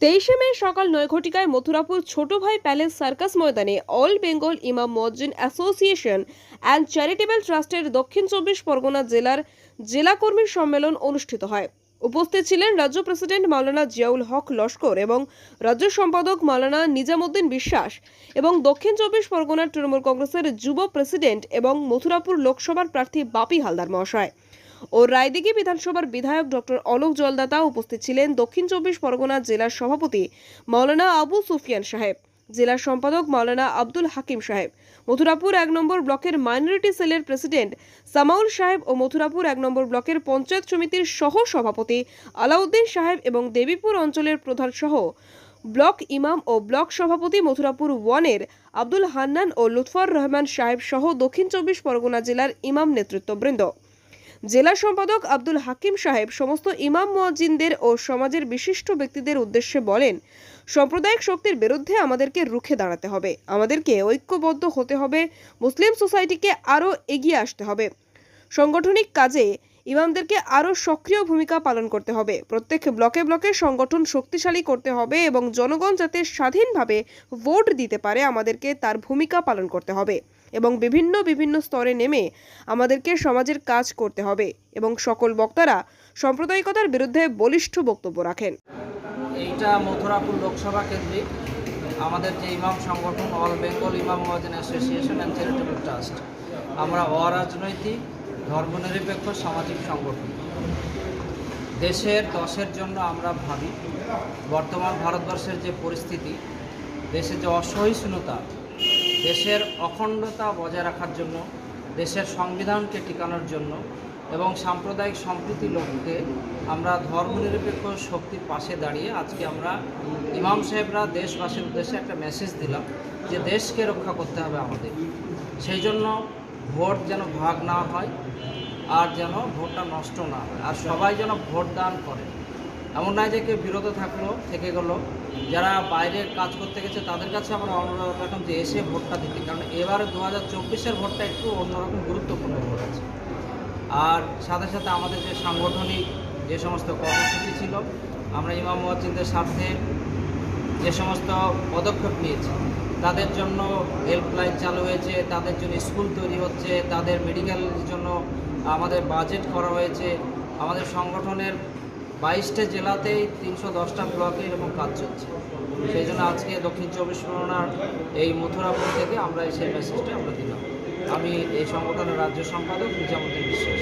তেইশে মে সকাল নয় ঘটিকায় মথুরাপুর ছোট ভাই প্যালেস সার্কাস ময়দানে all Bengal imam muezzin association and charitable ট্রাস্টের দক্ষিণ চব্বিশ পরগনা জেলার জেলা কর্মী সম্মেলন অনুষ্ঠিত হয়। উপস্থিত ছিলেন রাজ্য প্রেসিডেন্ট মাওলানা জিয়াউল হক লস্কর এবং রাজ্য সম্পাদক মাওলানা নিজামুদ্দিন বিশ্বাস এবং দক্ষিণ চব্বিশ পরগনার তৃণমূল কংগ্রেসের যুব প্রেসিডেন্ট এবং মথুরাপুর লোকসভার প্রার্থী বাপি হালদার মহাশয়। ও রায়দিঘি বিধানসভার বিধায়ক ডক্টর অলোক জলদাতা উপস্থিত ছিলেন দক্ষিণ চব্বিশ পরগনা জেলার সভাপতি মাওলানা আবু সুফিয়ান সাহেব, জেলার সম্পাদক মাওলানা আব্দুল হাকিম সাহেব, মথুরাপুর এক নম্বর ব্লকের মাইনরিটি সেলের প্রেসিডেন্ট সামাউল সাহেব ও মথুরাপুর এক নম্বর ব্লকের পঞ্চায়েত সমিতির সহ সভাপতি আলাউদ্দিন সাহেব এবং দেবীপুর অঞ্চলের প্রধান সহ ব্লক ইমাম ও ব্লক সভাপতি মথুরাপুর ওয়ানের আব্দুল হান্নান ও লুৎফর রহমান সাহেব সহ দক্ষিণ চব্বিশ পরগনা জেলার ইমাম নেতৃত্ববৃন্দ। জেলা সম্পাদক আব্দুল হাকিম সাহেব সমস্ত ইমাম মুয়াজ্জিনদের ও সমাজের বিশিষ্ট ব্যক্তিদের উদ্দেশ্যে বলেন, সাম্প্রদায়িক শক্তির বিরুদ্ধে আমাদেরকে রুখে দাঁড়াতে হবে। আমাদেরকে ঐক্যবদ্ধ হতে হবে। মুসলিম সোসাইটিকে আরও এগিয়ে আসতে হবে। সাংগঠনিক কাজে ইমামদেরকে আরও সক্রিয় ভূমিকা পালন করতে হবে। প্রত্যেক ব্লকে ব্লকে সংগঠন শক্তিশালী করতে হবে এবং জনগণ যাতে স্বাধীনভাবে ভোট দিতে পারে, আমাদেরকে তার ভূমিকা পালন করতে হবে। এবং বিভিন্ন বিভিন্ন স্তরে নেমে আমাদেরকে সমাজের কাজ করতে হবে এবং সকল বক্তারা সাম্প্রদায়িকতার বিরুদ্ধে বলিষ্ঠ বক্তব্য রাখেন। এইটা মথুরাপুর লোকসভা কেন্দ্রিক আমাদের যে ইমাম সংগঠন অল বেঙ্গল ইমাম মহাজন অ্যাসোসিয়েশন অ্যান্ড চ্যারিটেবল ট্রাস্ট, আমরা অরাজনৈতিক, ধর্মনিরপেক্ষ, সামাজিক সংগঠন। দেশের দশের জন্য আমরা ভাবি, বর্তমান ভারতবর্ষের যে পরিস্থিতি, দেশে যে অসহিষ্ণুতা দেশের অখণ্ডতা বজায় রাখার জন্য, দেশের সংবিধানকে টিকানোর জন্য এবং সাম্প্রদায়িক সম্প্রীতি লক্ষ্যে আমরা ধর্মনিরপেক্ষ শক্তির পাশে দাঁড়িয়ে আজকে আমরা ইমাম সাহেবরা দেশবাসীর উদ্দেশ্যে একটা মেসেজ দিলাম যে দেশকে রক্ষা করতে হবে আমাদের। সেই জন্য ভোট যেন ভাগ না হয় আর যেন ভোটটা নষ্ট না হয়। আর সবাই যেন ভোট দান করে। এমন নয় যে কেউ বিরত থাকল, থেকে গেলো। যারা বাইরে কাজ করতে গেছে, তাদের কাছে আমরা অনুরোধ রাখলাম যে এসে ভোটটা দিতে। কারণ এবারে দু হাজার চব্বিশের ভোটটা একটু অন্যরকম গুরুত্বপূর্ণ ভোট আছে আর সাথে সাথে আমাদের যে সাংগঠনিক যে সমস্ত কর্মসূচি ছিল, আমরা ইমাম মসজিদের স্বার্থে যে সমস্ত পদক্ষেপ নিয়েছি, তাদের জন্য হেল্পলাইন চালু হয়েছে, তাদের জন্য স্কুল তৈরি হচ্ছে, তাদের মেডিকেলের জন্য আমাদের বাজেট করা হয়েছে। আমাদের সংগঠনের বাইশটা জেলাতেই তিনশো দশটা ব্লকে এরকম কাজ চলছে। সেই জন্য আজকে দক্ষিণ চব্বিশ পরগনার এই মথুরাপুর থেকে আমরা সেই মেসেজটা আমরা দিলাম। আমি এই সংগঠনের রাজ্য সম্পাদক নিজামুদ্দিন বিশ্বাস।